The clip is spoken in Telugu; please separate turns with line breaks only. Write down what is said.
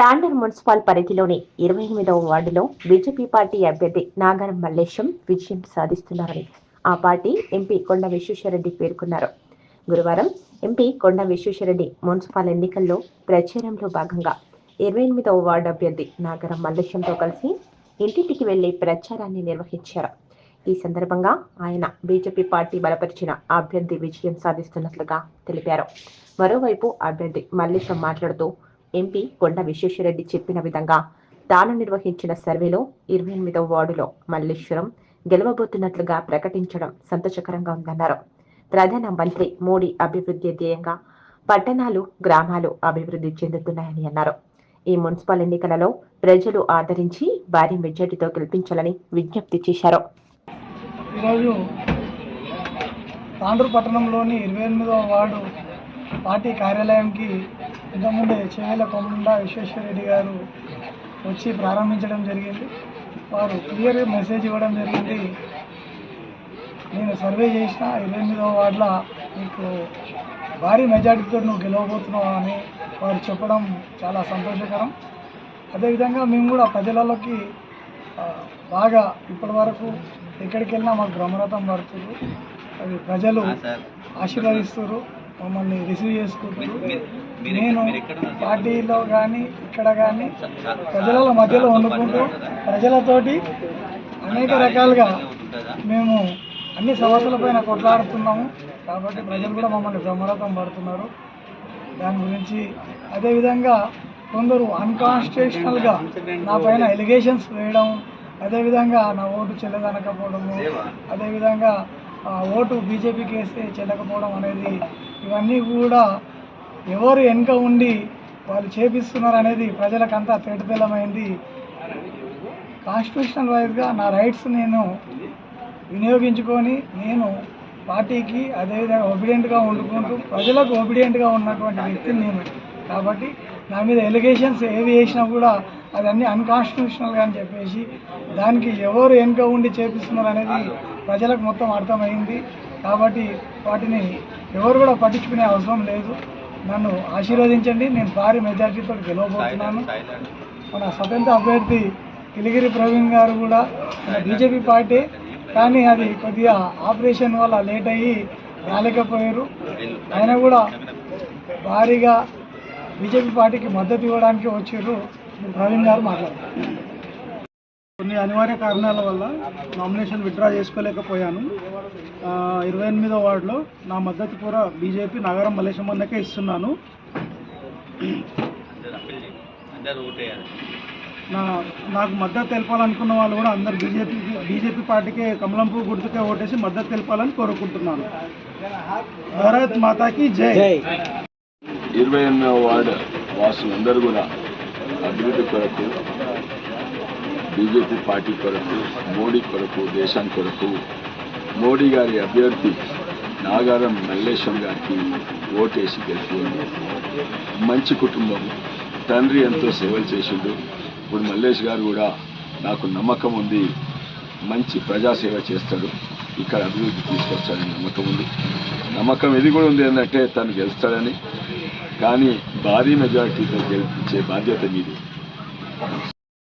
తాండూరు మున్సిపల్ పరిధిలోని ఇరవై ఎనిమిదవ వార్డులో బీజేపీ పార్టీ అభ్యర్థి నాగారం మల్లేశం విజయం సాధిస్తున్నారని ఆ పార్టీ ఎంపీ కొండ విశ్వేశ్వరరెడ్డి పేర్కొన్నారు. గురువారం ఎంపీ కొండ విశ్వేశ్వరరెడ్డి మున్సిపల్ ఎన్నికల్లో ప్రచారంలో భాగంగా ఇరవై ఎనిమిదవ వార్డు అభ్యర్థి నాగరం మల్లేశంతో కలిసి ఇంటింటికి వెళ్ళి ప్రచారాన్ని నిర్వహించారు. ఈ సందర్భంగా ఆయన బీజేపీ పార్టీ బలపరిచిన అభ్యర్థి విజయం సాధిస్తున్నట్లుగా తెలిపారు. మరోవైపు అభ్యర్థి మల్లేశం మాట్లాడుతూ ఎంపీ కొండ విశ్వేశ్వరరెడ్డి చెప్పిన విధంగా తాను నిర్వహించిన సర్వేలో ఇరవై ఎనిమిదవ వార్డులో మల్లేశ్వరం గెలవబోతున్నట్లుగా ప్రకటించడం సంతోషకరంగా ఉందన్నారు. ప్రధాన మంత్రి మోడీ అభివృద్ధి ధ్యేయంగా పట్టణాలు గ్రామాలు అభివృద్ధి చెందుతున్నాయని అన్నారు. ఈ మున్సిపల్ ఎన్నికలలో ప్రజలు ఆదరించి భారీ మెజార్టీతో గెలిపించాలని విజ్ఞప్తి చేశారు.
ఈరోజు తాండ్రు పట్టణంలోని ఇరవై ఎనిమిదవ వార్డు పార్టీ కార్యాలయంకి ఇంతకుముందే చేవేల కొమ్మండ విశ్వేశ్వరరెడ్డి గారు వచ్చి ప్రారంభించడం జరిగింది. వారు క్లియర్ మెసేజ్ ఇవ్వడం జరిగింది. నేను సర్వే చేసిన ఇరవై ఎనిమిదవ వార్డుల నీకు భారీ మెజార్టీతో నువ్వు గెలవబోతున్నావు అని వారు చెప్పడం చాలా సంతోషకరం. అదేవిధంగా మేము కూడా ప్రజలలోకి బాగా ఇప్పటి వరకు ఎక్కడికి వెళ్ళినా మాకు బ్రహ్మరథం పడుతుంది. అది ప్రజలు ఆశీర్వదిస్తారు మమ్మల్ని రిసీవ్ చేసుకుంటారు. నేను పార్టీలో కానీ ఇక్కడ కానీ ప్రజల మధ్యలో వండుకుంటూ ప్రజలతోటి అనేక రకాలుగా మేము అన్ని సమస్యలపైన కొట్లాడుతున్నాము. కాబట్టి ప్రజలు కూడా మమ్మల్ని బ్రహ్మరథం పడుతున్నారు. దాని గురించి అదేవిధంగా కొందరు అన్కాన్స్టిట్యూషనల్గా నా పైన ఎలిగేషన్స్ వేయడం అదేవిధంగా నా ఓటు చెల్లదనకపోవడము అదేవిధంగా ఆ ఓటు బీజేపీకి వేస్తే చెల్లకపోవడం అనేది ఇవన్నీ కూడా ఎవరు వెనుక ఉండి వాళ్ళు చేపిస్తున్నారు అనేది ప్రజలకంతా తేటతెల్లమైంది. కాన్స్టిట్యూషనల్ వైజ్గా నా రైట్స్ నేను వినియోగించుకొని నేను పార్టీకి అదేవిధంగా ఒబిడియంట్గా వండుకుంటూ ప్రజలకు ఒబిడియంట్గా ఉన్నటువంటి వ్యక్తిని నేను. కాబట్టి నా మీద ఎలిగేషన్స్ ఏవి వేసినా కూడా అదన్నీ అన్కాన్స్టిట్యూషనల్గా అని చెప్పేసి దానికి ఎవరు వెనుక ఉండి చేపిస్తున్నారు అనేది ప్రజలకు మొత్తం అర్థమైంది. కాబట్టి వాటిని ఎవరు కూడా పట్టించుకునే అవసరం లేదు. నన్ను ఆశీర్వదించండి. నేను భారీ మెజార్టీతో గెలవబోతున్నాను. మన స్వతంత్ర అభ్యర్థి కిలిగిరి ప్రవీణ్ గారు కూడా మన బీజేపీ పార్టీ. కానీ అది కొద్దిగా ఆపరేషన్ వల్ల లేట్ అయ్యి రాలేకపోయారు. ఆయన కూడా భారీగా బీజేపీ పార్టీకి మద్దతు ఇవ్వడానికి వచ్చారు. ప్రవీణ్ గారు మాట్లాడారు కొన్ని అనివార్య కారణాల వల్ల నామినేషన్ విత్డ్రా చేసుకోలేకపోయాను. ఇరవై ఎనిమిదో వార్డులో నా మద్దతు కూడా బీజేపీ నగరం మల్లేశమ్మన్నకే ఇస్తున్నాను. నా నాకు మద్దతు తెలపాలనుకున్న వాళ్ళు కూడా అందరు బీజేపీ బీజేపీ పార్టీకి కమలం పువ్వు గుర్తుకే ఓటేసి మద్దతు తెలపాలని కోరుకుంటున్నాను. భారత్ మాతాకి జై.
ఇరవై ఎనిమిదవ వార్డు వాసులందరూ కూడా అభివృద్ధి కొరకు బీజేపీ పార్టీ కొరకు మోడీ కొరకు దేశం కొరకు మోడీ గారి అభ్యర్థి నాగారం మల్లేశం గారికి ఓటేసి గెలిపింది మంచి కుటుంబం తండ్రి ఎంతో సేవలు చేసిండు. ఇప్పుడు మల్లేష్ గారు కూడా నాకు నమ్మకం ఉంది మంచి ప్రజాసేవ చేస్తాడు. ఇక్కడ అభివృద్ధి తీసుకొస్తాడని నమ్మకం ఉంది. నమ్మకం ఇది కూడా ఉంది ఏంటంటే తను గెలుస్తాడని. కానీ భారీ మెజారిటీతో గెలిపించే బాధ్యత మీది.